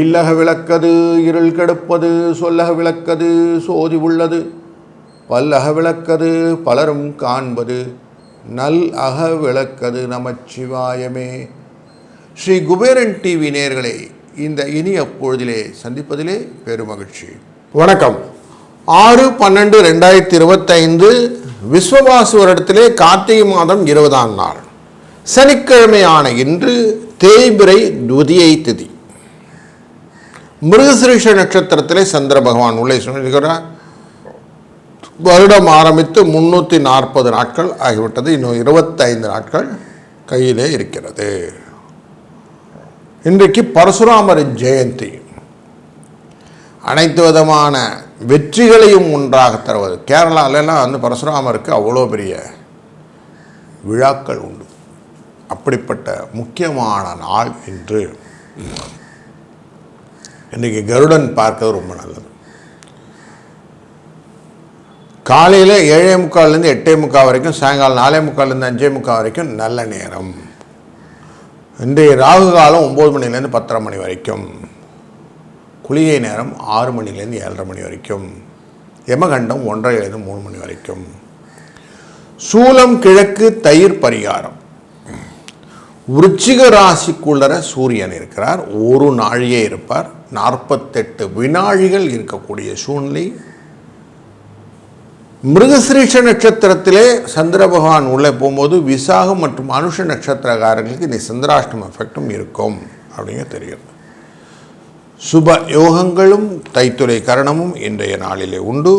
இல்லக விளக்கது இருள் கெடுப்பது சொல்லக விளக்கது சோதி உள்ளது. பல்லக விளக்கது பலரும் காண்பது. நல் அக விளக்கது நமச்சிவாயமே ஸ்ரீ குபேரன் டிவி நேயர்களே இந்த இனிய பொழுதிலே சந்திப்பதிலே பெருமகிழ்ச்சி வணக்கம். ஆறு பன்னெண்டு ரெண்டாயிரத்தி இருபத்தைந்து விஸ்வவாசு வருடத்திலே கார்த்திகை மாதம் இருபதாம் நாள். சனிக்கிழமையான இன்று தேய்பிரை துதியை திதி. மிருகசிரீஷ நட்சத்திரத்திலே சந்திர பகவான் உள்ளே சொல்கிறார் வருடம் ஆரம்பித்து முன்னூற்றி நாற்பது நாட்கள் ஆகிவிட்டது. இன்னும் இருபத்தைந்து நாட்கள் கையிலே இருக்கிறது. இன்றைக்கு பரசுராமர் ஜெயந்தி. அனைத்து விதமான வெற்றிகளையும் ஒன்றாக தருவது. கேரளாவிலலாம் வந்து பரசுராமருக்கு அவ்வளோ பெரிய விழாக்கள் உண்டு. அப்படிப்பட்ட முக்கியமான நாள் இன்று. இன்றைக்கி கருடன் பார்க்க ரொம்ப நல்லது. காலையில் ஏழே முக்கால்லேருந்து எட்டே முக்கால் வரைக்கும் சாயங்காலம் நாலே முக்கால்லேருந்து அஞ்சே முக்கால் வரைக்கும் நல்ல நேரம். இன்றைய ராகு காலம் ஒம்பது மணிலேருந்து பத்தரை மணி வரைக்கும். குளிகை நேரம் ஆறு மணிலேருந்து ஏழரை மணி வரைக்கும். யமகண்டம் ஒன்றரைலேருந்து மூணு மணி வரைக்கும். சூலம் கிழக்கு தயிர் பரிகாரம். விருச்சிக ராசிக்குள்ளர சூரியன் இருக்கிறார். ஒரு நாழியே இருப்பார். நாற்பத்தெட்டு வினாழிகள் இருக்கக்கூடிய சூழ்நிலை. மிருகசிரீஷ நட்சத்திரத்திலே சந்திர பகவான் உள்ளே போகும்போது விசாகம் மற்றும் அனுஷ நட்சத்திரக்காரர்களுக்கு இந்த சந்திராஷ்டம் எஃபெக்டும் இருக்கும். அப்படிங்க தெரியும். சுப யோகங்களும் தைத்துறை கரணமும் இன்றைய நாளிலே உண்டு.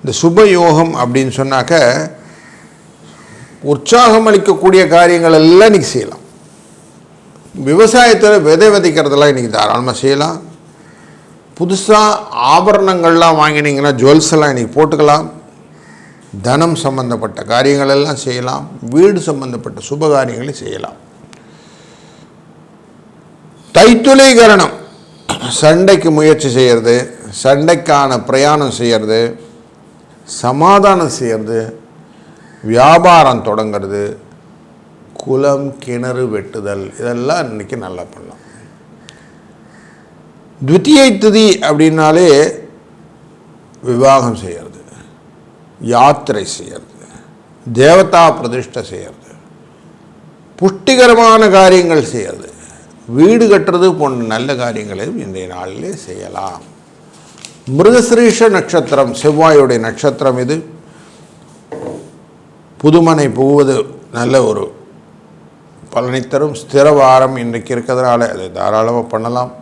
இந்த சுப யோகம் அப்படின்னு சொன்னாக்க உற்சாகம் அளிக்கக்கூடிய காரியங்கள் எல்லாம் இன்றைக்கி செய்யலாம். விவசாயத்தில் விதை விதைக்கிறதெல்லாம் இன்றைக்கி தாராளமாக செய்யலாம். புதுசாக ஆபரணங்கள்லாம் வாங்கினீங்கன்னா ஜுவல்ஸ் எல்லாம் இன்றைக்கி போட்டுக்கலாம். தனம் சம்பந்தப்பட்ட காரியங்கள் எல்லாம் செய்யலாம். வீடு சம்பந்தப்பட்ட சுப காரியங்களை செய்யலாம். தைத்துலை கரணம். சண்டைக்கு முயற்சி செய்கிறது சண்டைக்கான பிரயாணம் செய்கிறது சமாதானம் செய்கிறது வியாபாரம் தொடங்கிறது குளம் கிணறு வெட்டுதல் இதெல்லாம் இன்றைக்கி நல்லா பண்ணலாம். துவித்தியை திதி அப்படின்னாலே விவாகம் செய்கிறது யாத்திரை செய்கிறது தேவதா பிரதிஷ்டை செய்கிறது புஷ்டிகரமான காரியங்கள் செய்கிறது வீடு கட்டுறது போன்ற நல்ல காரியங்களையும் இன்றைய நாளிலே செய்யலாம். மிருகசிரீஷ நட்சத்திரம் செவ்வாயுடைய நட்சத்திரம் இது. புதுமனை புகுவது நல்ல ஒரு பலனை தரும். ஸ்திரவாரம் இன்றைக்கு இருக்கிறதுனால அதை தாராளமாக பண்ணலாம்.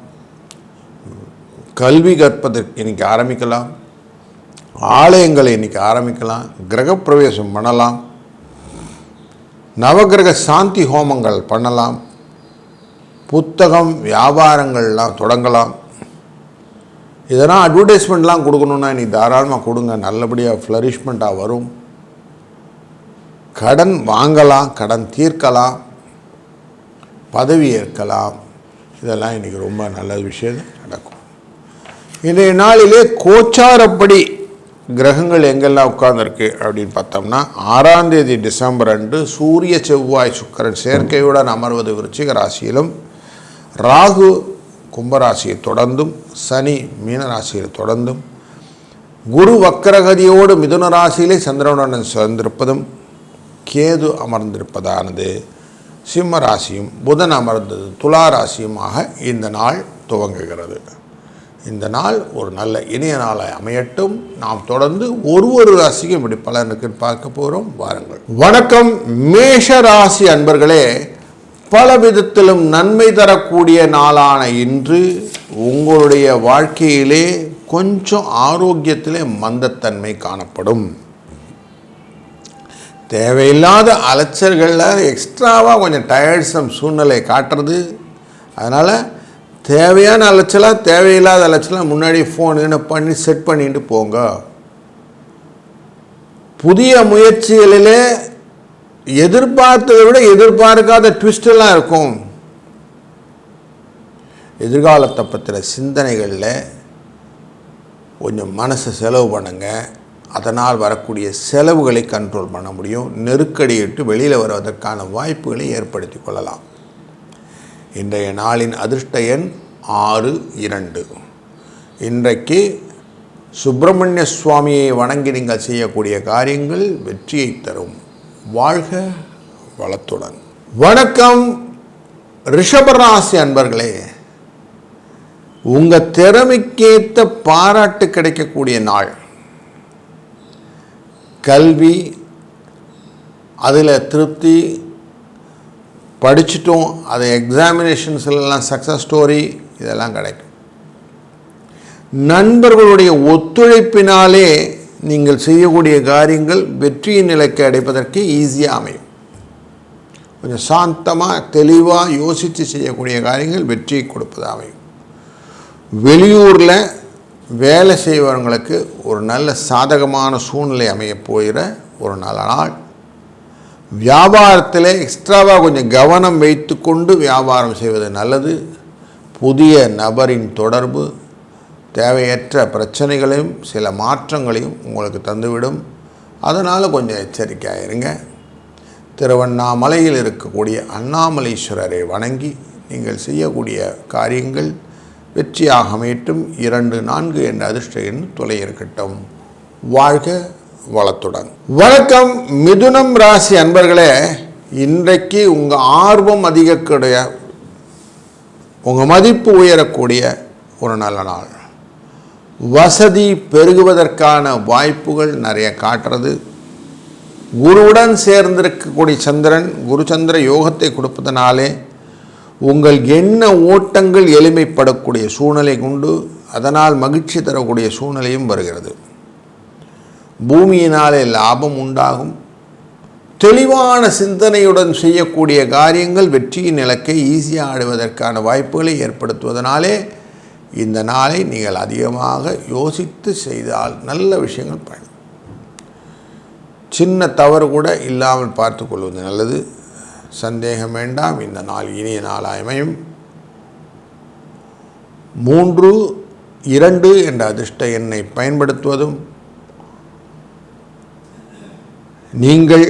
கல்வி கற்பதற்கு இன்றைக்கி ஆரம்பிக்கலாம். ஆலயங்களை இன்றைக்கி ஆரம்பிக்கலாம். கிரகப்பிரவேசம் பண்ணலாம். நவகிரக சாந்தி ஹோமங்கள் பண்ணலாம். புத்தகம் வியாபாரங்கள்லாம் தொடங்கலாம். இதெல்லாம் அட்வர்டைஸ்மெண்ட்லாம் கொடுக்கணுன்னா நீ தாராளமாக கொடுங்க. நல்லபடியாக ஃப்ளரிஷ்மெண்ட்டாக வரும். கடன் வாங்கலாம் கடன் தீர்க்கலாம் பதவி ஏற்கலாம். இதெல்லாம் இன்றைக்கி ரொம்ப நல்ல விஷயம் நடக்கும். இன்றைய நாளிலே கோச்சாரப்படி கிரகங்கள் எங்கெல்லாம் உட்கார்ந்துருக்கு அப்படின்னு பார்த்தோம்னா ஆறாம் தேதி டிசம்பர் அன்று சூரிய செவ்வாய் சுக்கரன் சேர்க்கையுடன் அமர்வது விருச்சிக ராசியிலும் ராகு கும்பராசியை தொடர்ந்தும் சனி மீனராசியை தொடர்ந்தும் குரு வக்கரகதியோடு மிதுன ராசியிலே சந்திரனுடன் சேர்ந்திருப்பதும் கேது அமர்ந்திருப்பதானது. சிம்ம ராசியும் புதன் அமர்ந்தது துலா ராசியுமாக இந்த நாள் துவங்குகிறது. இந்த நாள் ஒரு நல்ல இனிய நாளை அமையட்டும். நாம் தொடர்ந்து ஒரு ஒரு ராசிக்கும் இப்படி பலனுக்கு பார்க்க போகிறோம் வாருங்கள். வணக்கம். மேஷ ராசி அன்பர்களே பல விதத்திலும் நன்மை தரக்கூடிய நாளான இன்று உங்களுடைய வாழ்க்கையிலே கொஞ்சம் ஆரோக்கியத்திலே மந்தத்தன்மை காணப்படும். தேவையில்லாத அலைச்சல்களில் எக்ஸ்ட்ராவாக கொஞ்சம் டயர்ட்ஸம் சூழ்நிலை காட்டுறது. அதனால் தேவையான அலைச்சலாக தேவையில்லாத அலைச்சலாக முன்னாடி ஃபோன் பண்ணி செட் பண்ணிட்டு போங்க. புதிய முயற்சிகளிலே எதிர்பார்த்ததை விட எதிர்பார்க்காத ட்விஸ்டெல்லாம் இருக்கும். எதிர்காலத்தை பற்றின சிந்தனைகளில் கொஞ்சம் மனசை செலவு பண்ணுங்க. அதனால் வரக்கூடிய செலவுகளை கண்ட்ரோல் பண்ண முடியும். நெருக்கடியிட்டு வெளியில் வருவதற்கான வாய்ப்புகளை ஏற்படுத்தி கொள்ளலாம். இன்றைய நாளின் அதிர்ஷ்ட எண் ஆறு இரண்டு. இன்றைக்கு சுப்பிரமணிய சுவாமியை வணங்கி நீங்கள் செய்யக்கூடிய காரியங்கள் வெற்றியை தரும். வாழ்க வளத்துடன். வணக்கம் ரிஷபராசி அன்பர்களே. உங்கள் திறமைக்கேற்ற பாராட்டு கிடைக்கக்கூடிய நாள். கல்வி அதில் திருப்தி படிச்சிட்டோம் அது எக்ஸாமினேஷன்ஸ்லாம் சக்ஸஸ் ஸ்டோரி இதெல்லாம் கிடைக்கும். நண்பர்களுடைய ஒத்துழைப்பினாலே நீங்கள் செய்யக்கூடிய காரியங்கள் வெற்றியின் நிலைக்கு அடைப்பதற்கு ஈஸியாக அமையும். கொஞ்சம் சாந்தமாக தெளிவாக யோசித்து செய்யக்கூடிய காரியங்கள் வெற்றியை கொடுப்பது அமையும். வெளியூரில் வேலை செய்பவங்களுக்கு ஒரு நல்ல சாதகமான சூழ்நிலை அமையப் போகிற ஒரு நல்ல நாள் வியாபாரத்தில் எக்ஸ்ட்ராவாக கொஞ்சம் கவனம் வைத்துக்கொண்டு வியாபாரம் செய்வது நல்லது. புதிய நபரின் தொடர்பு தேவையற்ற பிரச்சனைகளையும் சில மாற்றங்களையும் உங்களுக்கு தந்துவிடும். அதனால் கொஞ்சம் எச்சரிக்கையாக இருங்க. திருவண்ணாமலையில் இருக்கக்கூடிய அண்ணாமலேஸ்வரரை வணங்கி நீங்கள் செய்யக்கூடிய காரியங்கள் வெற்றியாக அமையட்டும் இரண்டு நான்கு என்ற அதிர்ஷ்ட எண் துளை இருக்கட்டும். வாழ்க வளத்துடன். வணக்கம் மிதுனம் ராசி அன்பர்களே. இன்றைக்கு உங்கள் ஆர்வம் அதிகக்கூடிய உங்கள் மதிப்பு உயரக்கூடிய ஒரு நல்ல நாள். வசதி பெருகுவதற்கான வாய்ப்புகள் நிறைய காட்டுறது. குருவுடன் சேர்ந்திருக்கக்கூடிய சந்திரன் குருச்சந்திர யோகத்தை கொடுப்பதனாலே உங்கள் எண்ண ஓட்டங்கள் எளிமைப்படக்கூடிய சூழ்நிலை கொண்டு அதனால் மகிழ்ச்சி தரக்கூடிய சூழ்நிலையும் வருகிறது. பூமியினாலே லாபம் உண்டாகும். தெளிவான சிந்தனையுடன் செய்யக்கூடிய காரியங்கள் வெற்றியின் இலக்கை ஈஸியாக ஆடுவதற்கான வாய்ப்புகளை ஏற்படுத்துவதனாலே இந்த நாளை நீங்கள் அதிகமாக யோசித்து செய்தால் நல்ல விஷயங்கள் பயன். சின்ன தவறு கூட இல்லாமல் பார்த்து கொள்வது நல்லது. சந்தேகம் வேண்டாம். இந்த நாள் இனிய நாளாய் அமையும். மூன்று இரண்டு என்ற அதிர்ஷ்ட எண்ணை பயன்படுத்துவதும் நீங்கள்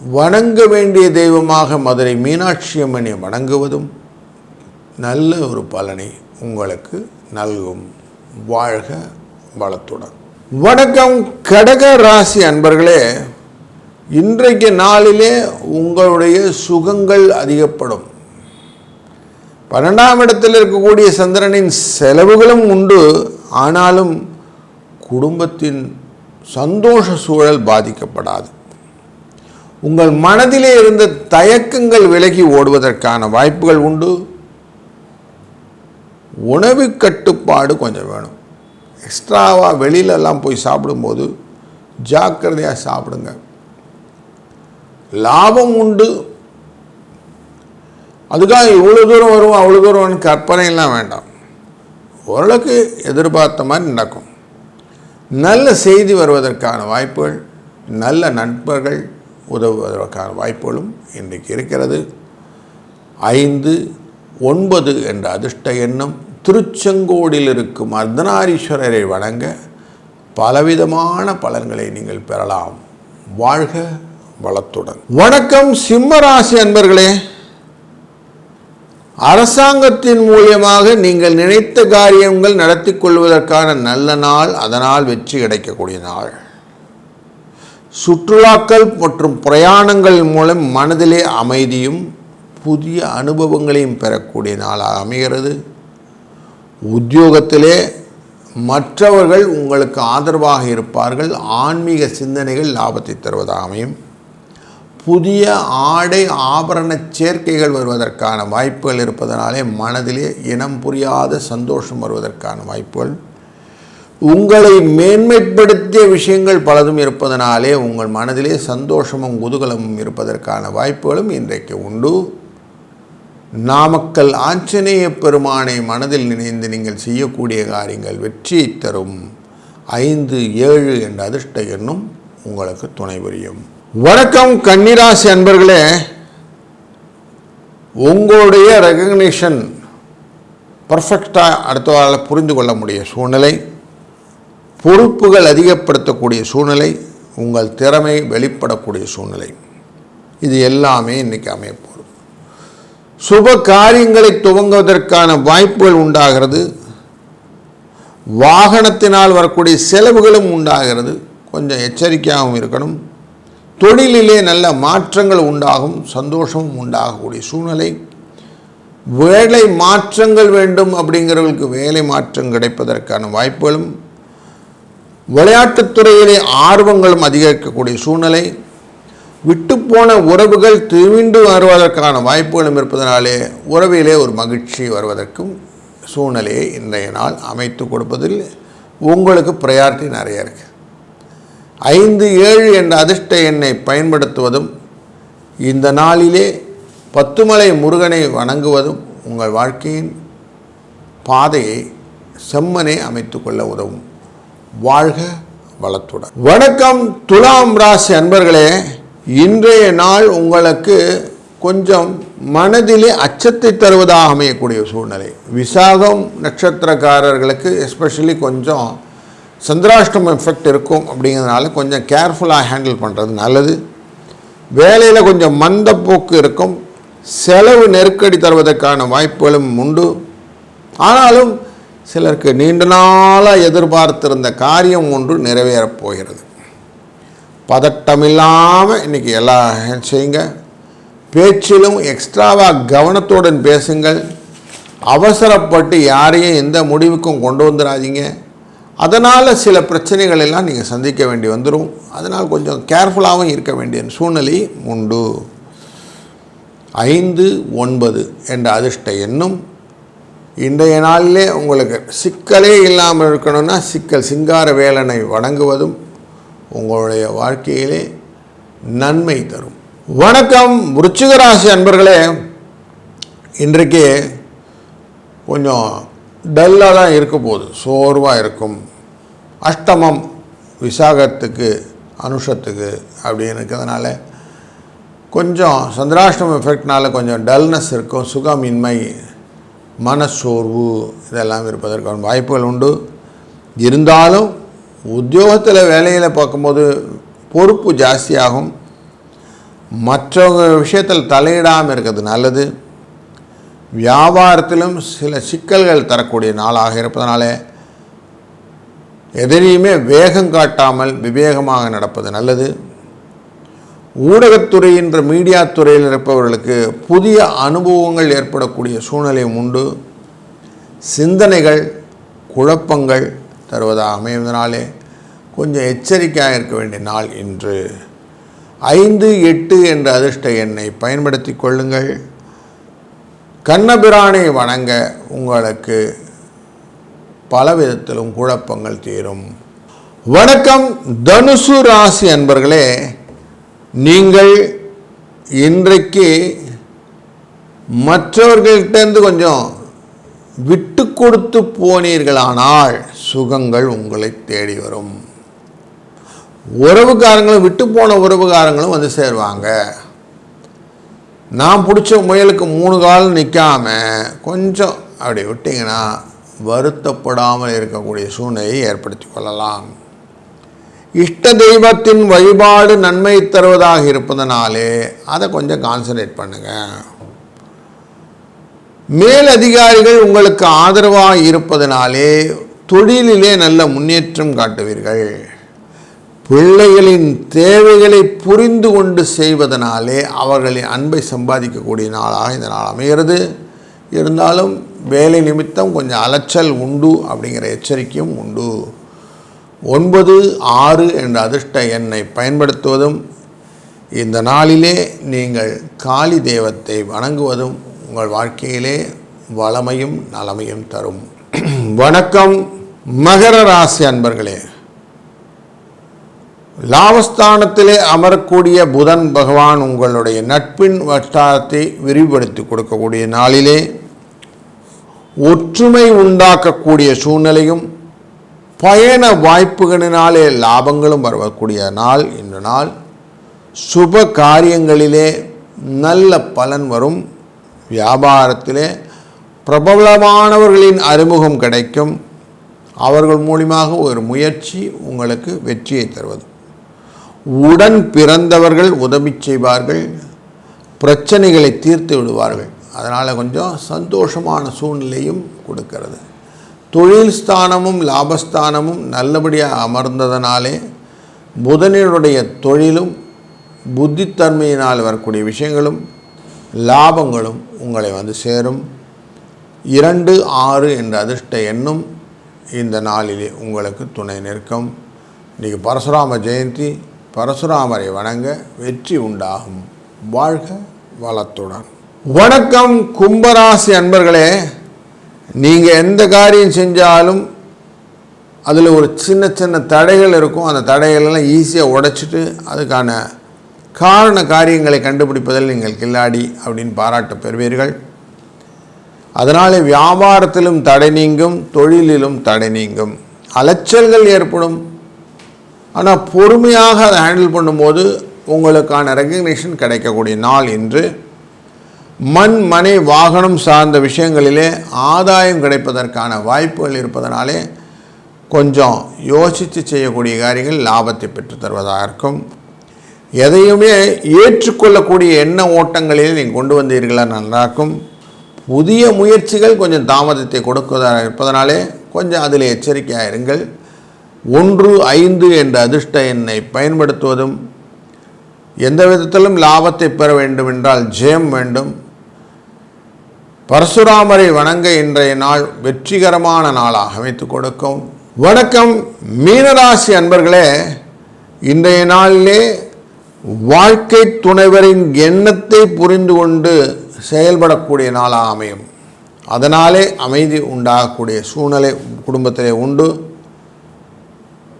வணங்க வேண்டிய தெய்வமாக மதுரை மீனாட்சி அம்மனை வணங்குவதும் நல்ல ஒரு பலனை உங்களுக்கு நல்கும். வாழ்க வளத்துடன். வணக்கம் கடக ராசி அன்பர்களே. இன்றைக்கு நாளிலே உங்களுடைய சுகங்கள் அதிகப்படும். பன்னெண்டாம் இடத்தில் இருக்கக்கூடிய சந்திரனின் செலவுகளும் உண்டு. ஆனாலும் குடும்பத்தின் சந்தோஷ சூழல் பாதிக்கப்படாது. உங்கள் மனதிலே இருந்த தயக்கங்கள் விலகி ஓடுவதற்கான வாய்ப்புகள் உண்டு. உணவு கட்டுப்பாடு கொஞ்சம் வேணும். எக்ஸ்ட்ராவாக வெளியிலலாம் போய் சாப்பிடும்போது ஜாக்கிரதையாக சாப்பிடுங்க. லாபம் உண்டு. அதுக்காக இவ்வளோ தூரம் வரும் அவ்வளோ தூரம் கற்பனையெல்லாம் வேண்டாம். ஓரளவுக்கு எதிர்பார்த்த மாதிரி நடக்கும். நல்ல செய்தி வருவதற்கான வாய்ப்புகள் நல்ல நண்பர்கள் உதவுவதற்கான வாய்ப்புகளும் இன்றைக்கு இருக்கிறது. ஐந்து ஒன்பது என்ற அதிர்ஷ்ட எண்ணம் திருச்செங்கோடில் இருக்கும் அர்த்தநாரீஸ்வரரை வணங்க பலவிதமான பலன்களை நீங்கள் பெறலாம். வாழ்க வளத்துடன். வணக்கம் சிம்மராசி அன்பர்களே. அரசாங்கத்தின் மூலியமாக நீங்கள் நினைத்த காரியங்கள் நடத்தி கொள்வதற்கான நல்ல நாள் அதனால் வெற்றி கிடைக்கக்கூடிய நாள். சுற்றுலாக்கள் மற்றும் பிரயாணங்கள் மூலம் மனதிலே அமைதியும் புதிய அனுபவங்களையும் பெறக்கூடிய நாளாக அமைகிறது. உத்தியோகத்திலே மற்றவர்கள் உங்களுக்கு ஆதரவாக இருப்பார்கள். ஆன்மீக சிந்தனைகள் லாபத்தை தருவதாக அமையும். புதிய ஆடை ஆபரண சேர்க்கைகள் வருவதற்கான வாய்ப்புகள் இருப்பதனாலே மனதிலே இனம் புரியாத சந்தோஷம் வருவதற்கான வாய்ப்புகள். உங்களை மேன்மைப்படுத்திய விஷயங்கள் பலதும் இருப்பதனாலே உங்கள் மனதிலே சந்தோஷமும் குதூகலமும் இருப்பதற்கான வாய்ப்புகளும் இன்றைக்கு உண்டு. நாமக்கல் ஆஞ்சநேய பெருமானை மனதில் நினைந்து நீங்கள் செய்யக்கூடிய காரியங்கள் வெற்றியை தரும். ஐந்து ஏழு என்ற அதிர்ஷ்ட எண்ணும் உங்களுக்கு துணை புரியும். வணக்கம் கன்னிராசி அன்பர்களே. உங்களுடைய ரெகக்னிஷன் பர்ஃபெக்டாக அடுத்தவரால் புரிந்து கொள்ள முடிய சூழ்நிலை பொறுப்புகள் அதிகப்படுத்தக்கூடிய சூழ்நிலை உங்கள் திறமை வெளிப்படக்கூடிய சூழ்நிலை. இது எல்லாமே இன்றைக்கி அமையப்போகுது சுப காரியங்களை துவங்குவதற்கான வாய்ப்புகள் உண்டாகிறது. வாகனத்தினால் வரக்கூடிய செலவுகளும் உண்டாகிறது. கொஞ்சம் எச்சரிக்கையாகவும் இருக்கணும். தொழிலிலே நல்ல மாற்றங்கள் உண்டாகும். சந்தோஷமும் உண்டாகக்கூடிய சூழ்நிலை. வேலை மாற்றங்கள் வேண்டும் அப்படிங்கிறவர்களுக்கு வேலை மாற்றம் கிடைப்பதற்கான வாய்ப்புகளும். விளையாட்டுத்துறையிலே ஆர்வங்களும் அதிகரிக்கக்கூடிய சூழ்நிலை. விட்டுப்போன உறவுகள் திரும்பிண்டு வருவதற்கான வாய்ப்புகளும் இருப்பதனாலே உறவிலே ஒரு மகிழ்ச்சி வருவதற்கும் சூழ்நிலையை இன்றைய நாள் அமைத்து கொடுப்பதில் உங்களுக்கு ப்ரையாரிட்டி நிறைய இருக்கு. ஐந்து ஏழு என்ற அதிர்ஷ்ட எண்ணை பயன்படுத்துவதும் இந்த நாளிலே பத்துமலை முருகனை வணங்குவதும் உங்கள் வாழ்க்கையின் பாதையை செம்மனே அமைத்துக்கொள்ள உதவும். வாழ்க வளத்துடன். வணக்கம். துலாம் ராசி அன்பர்களே இன்றைய நாள் உங்களுக்கு கொஞ்சம் மனதிலே அச்சத்தை தருவதாக அமையக்கூடிய சூழ்நிலை. விசாகம் நட்சத்திரக்காரர்களுக்கு எஸ்பெஷலி கொஞ்சம் சந்திராஷ்டம் எஃபெக்ட் இருக்கும் அப்படிங்கிறதுனால கொஞ்சம் கேர்ஃபுல்லாக ஹேண்டில் பண்ணுறது நல்லது. வேலையில் கொஞ்சம் மந்தப்போக்கு இருக்கும். செலவு நெருக்கடி தருவதற்கான வாய்ப்புகளும் உண்டு. ஆனாலும் சிலருக்கு நீண்ட நாளாக எதிர்பார்த்திருந்த காரியம் ஒன்று நிறைவேறப் போகிறது. பதட்டம் இல்லாமல் இன்றைக்கி எல்லாம் செய்யுங்க. பேச்சிலும் எக்ஸ்ட்ராவாக கவனத்துடன் பேசுங்கள். அவசரப்பட்டு யாரையும் எந்த முடிவுக்கும் கொண்டு வந்துடாதீங்க அதனால் சில பிரச்சனைகள் எல்லாம் நீங்கள் சந்திக்க வேண்டி வந்துடும் அதனால் கொஞ்சம் கேர்ஃபுல்லாகவும் இருக்க வேண்டிய சூழ்நிலை உண்டு. ஐந்து ஒன்பது என்ற அதிர்ஷ்ட எண்ணும். இன்றைய நாளிலே உங்களுக்கு சிக்கலே இல்லாமல் இருக்கணும்னா சிக்கல் சிங்கார வேலனை வணங்குவதும். உங்களுடைய வாழ்க்கையிலே நன்மை தரும். வணக்கம் விருச்சிகராசி அன்பர்களே. இன்றைக்கு கொஞ்சம் டல்லாக தான் இருக்க போகுது. சோர்வாக இருக்கும். அஷ்டமம் விசாகத்துக்கு அனுஷத்துக்கு அப்படின்னு இருக்கிறதுனால கொஞ்சம் சந்திராஷ்டமம் எஃபெக்ட்னால கொஞ்சம் டல்னஸ் இருக்கும். சுகமின்மை மனச்சோர்வு இதெல்லாம் இருப்பதற்கான வாய்ப்புகள் உண்டு. இருந்தாலும் உத்தியோகத்தில் வேலையில் பார்க்கும்போது பொறுப்பு ஜாஸ்தியாகும். மற்றவங்க விஷயத்தில் தலையிடாமல் இருக்கிறது நல்லது. வியாபாரத்திலும் சில சிக்கல்கள் தரக்கூடிய நாளாக இருப்பதனால எதனையுமே வேகம் காட்டாமல் விவேகமாக நடப்பது நல்லது. ஊடகத்துறை என்ற மீடியா துறையில் இருப்பவர்களுக்கு புதிய அனுபவங்கள் ஏற்படக்கூடிய சூழ்நிலையும் உண்டு. சிந்தனைகள் குழப்பங்கள் தருவதாக அமைவதனாலே கொஞ்சம் எச்சரிக்கையாக இருக்க வேண்டிய நாள் இன்று. ஐந்து எட்டு என்ற அதிர்ஷ்ட எண்ணை பயன்படுத்தி கொள்ளுங்கள். கண்ணபிரானை வணங்க உங்களுக்கு பல விதத்திலும் குழப்பங்கள் தீரும். வணக்கம் தனுசு ராசி அன்பர்களே. நீங்கள் இன்றைக்கு மற்றவர்கள்ட்டேருந்து கொஞ்சம் விட்டு கொடுத்து போனீர்களானால் சுகங்கள் உங்களை தேடி வரும். உறவுக்காரங்களும் விட்டு போன உறவுக்காரங்களும் வந்து சேருவாங்க. நான் பிடிச்ச முயலுக்கு மூணு கால் நிற்காம கொஞ்சம் அப்படி விட்டிங்கன்னா வருத்தப்படாமல் இருக்கக்கூடிய சூழ்நிலையை ஏற்படுத்தி கொள்ளலாம். இஷ்ட தெய்வத்தின் வழிபாடு நன்மை தருவதாக இருப்பதனாலே அதை கொஞ்சம் கான்சன்ட்ரேட் பண்ணுங்கள் மேலதிகாரிகள் உங்களுக்கு ஆதரவாக இருப்பதனாலே தொழிலிலே நல்ல முன்னேற்றம் காட்டுவீர்கள். பிள்ளைகளின் தேவைகளை புரிந்து கொண்டு செய்வதனாலே அவர்களின் அன்பை சம்பாதிக்கக்கூடிய நாளாக இந்த நாள் அமைகிறது. இருந்தாலும் வேலை நிமித்தம் கொஞ்சம் அலைச்சல் உண்டு அப்படிங்கிற எச்சரிக்கையும் உண்டு. ஒன்பது ஆறு என்ற அதிர்ஷ்ட எண்ணை பயன்படுத்துவதும் இந்த நாளிலே நீங்கள் காளி தெய்வத்தை வணங்குவதும் உங்கள் வாழ்க்கையிலே வளமையும் நலமையும் தரும். வணக்கம் மகர ராசி அன்பர்களே. லாபஸ்தானத்திலே அமரக்கூடிய புதன் பகவான் உங்களுடைய நட்பின் வட்டாரத்தை விரிவுபடுத்தி கொடுக்கக்கூடிய நாளிலே ஒற்றுமை உண்டாக்கக்கூடிய சூழ்நிலையும் பயண வாய்ப்புகளினாலே லாபங்களும் வரக்கூடிய நாள். இந்த நாள் சுப காரியங்களிலே நல்ல பலன் வரும். வியாபாரத்திலே பிரபலமானவர்களின் அறிமுகம் கிடைக்கும். அவர்கள் மூலியமாக ஒரு முயற்சி உங்களுக்கு வெற்றியை தருவது. உடன் பிறந்தவர்கள் உதவி செய்வார்கள். பிரச்சனைகளை தீர்த்து விடுவார்கள். அதனால் கொஞ்சம் சந்தோஷமான சூழ்நிலையும் கொடுக்கிறது. தொழில் ஸ்தானமும் லாபஸ்தானமும் நல்லபடியாக அமர்ந்ததனாலே புதனினுடைய தொழிலும் புத்தித்தன்மையினால் வரக்கூடிய விஷயங்களும் லாபங்களும் உங்களை வந்து சேரும். இரண்டு ஆறு என்ற அதிர்ஷ்ட எண்ணும் இந்த நாளிலே உங்களுக்கு துணை நிற்கும். இன்றைக்கி பரசுராம ஜெயந்தி பரசுராமரை வணங்க வெற்றி உண்டாகும். வாழ்க வளத்துடன். வணக்கம் கும்பராசி அன்பர்களே. நீங்கள் எந்த காரியம் செஞ்சாலும் அதில் ஒரு சின்ன சின்ன தடைகள் இருக்கும். அந்த தடைகளெல்லாம் ஈஸியாக உடைச்சிட்டு அதுக்கான காரண காரியங்களை கண்டுபிடிப்பதில் நீங்கள் கில்லாடி அப்படின்னு பாராட்ட பெறுவீர்கள். அதனால் வியாபாரத்திலும் தடை நீங்கும் தொழிலிலும் தடை நீங்கும். அலைச்சல்கள் ஏற்படும். ஆனால் பொறுமையாக அதை ஹேண்டில் பண்ணும்போது உங்களுக்கான ரெக்கக்னிஷன் கிடைக்கக்கூடிய நாள் இன்று. மண் மனை வாகனம் சார்ந்த விஷயங்களிலே ஆதாயம் கிடைப்பதற்கான வாய்ப்புகள் இருப்பதனாலே கொஞ்சம் யோசித்து செய்யக்கூடிய காரியங்கள் லாபத்தை பெற்று தருவதாக இருக்கும். எதையுமே ஏற்றுக்கொள்ளக்கூடிய எண்ண ஓட்டங்களில் நீங்கள் கொண்டு வந்தீர்களா நல்லாயிருக்கும். புதிய முயற்சிகள் கொஞ்சம் தாமதத்தை கொடுப்பதாக இருப்பதனாலே கொஞ்சம் அதில் எச்சரிக்கையாக இருங்கள். ஒன்று ஐந்து என்ற அதிர்ஷ்ட எண்ணை பயன்படுத்துவதும் எந்த விதத்திலும் லாபத்தை பெற வேண்டும் என்றால் ஜெயம் வேண்டும். பரசுராமரை வணங்க இன்றைய நாள் வெற்றிகரமான நாளாக அமைத்து கொடுக்கும். வணக்கம் மீனராசி அன்பர்களே. இன்றைய நாளிலே வாழ்க்கை துணைவரின் எண்ணத்தை புரிந்து கொண்டு செயல்படக்கூடிய நாளாக அமையும். அதனாலே அமைதி உண்டாகக்கூடிய சூழ்நிலை குடும்பத்திலே உண்டு.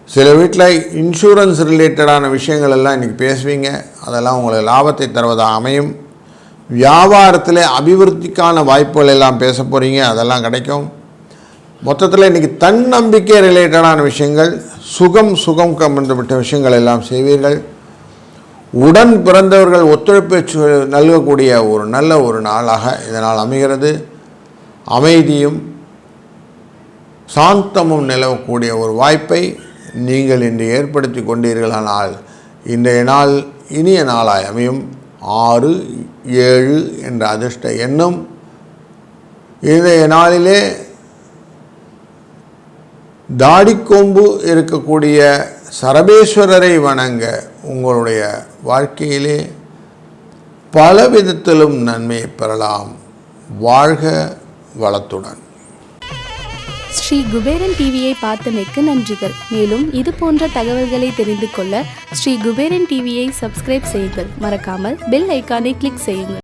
சில வீட்டில் இன்சூரன்ஸ் ரிலேட்டடான விஷயங்கள் எல்லாம் இன்றைக்கி பேசுவீங்க. அதெல்லாம் உங்களுக்கு லாபத்தை தருவதாக அமையும். வியாபாரத்தில் அபிவிருத்திக்கான வாய்ப்புகள் எல்லாம் பேச போகிறீங்க அதெல்லாம் கிடைக்கும். மொத்தத்தில் இன்றைக்கி தன்னம்பிக்கை ரிலேட்டடான விஷயங்கள் சுகம் சுகம் சம்பந்தப்பட்ட விஷயங்கள் எல்லாம் செய்வீர்கள். உடன் பிறந்தவர்கள் ஒத்துழைப்பு நல்கக்கூடிய ஒரு நல்ல ஒரு நாளாக இதனால் அமைகிறது. அமைதியும் சாந்தமும் நிலவக்கூடிய ஒரு வாய்ப்பை நீங்கள் இன்று ஏற்படுத்தி கொண்டீர்களானால் இன்றைய நாள் இனிய நாளாய் அமையும். ஆறு ஏழு என்ற அதிர்ஷ்ட எண்ணும் இன்றைய நாளிலே தாடிக்கொம்பு இருக்கக்கூடிய சரபேஸ்வரரை வணங்க உங்களுடைய வாழ்க்கையிலே பல விதத்திலும் நன்மையை பெறலாம். வாழ்க வளத்துடன். ஸ்ரீ குபேரன் டிவியை பார்த்தமைக்கு நன்றிகள். மேலும் இது போன்ற தகவல்களை தெரிந்து கொள்ள ஸ்ரீ குபேரன் டிவியை சப்ஸ்கிரைப் செய்யுங்கள். மறக்காமல் பெல் ஐக்கானை கிளிக் செய்யுங்கள்.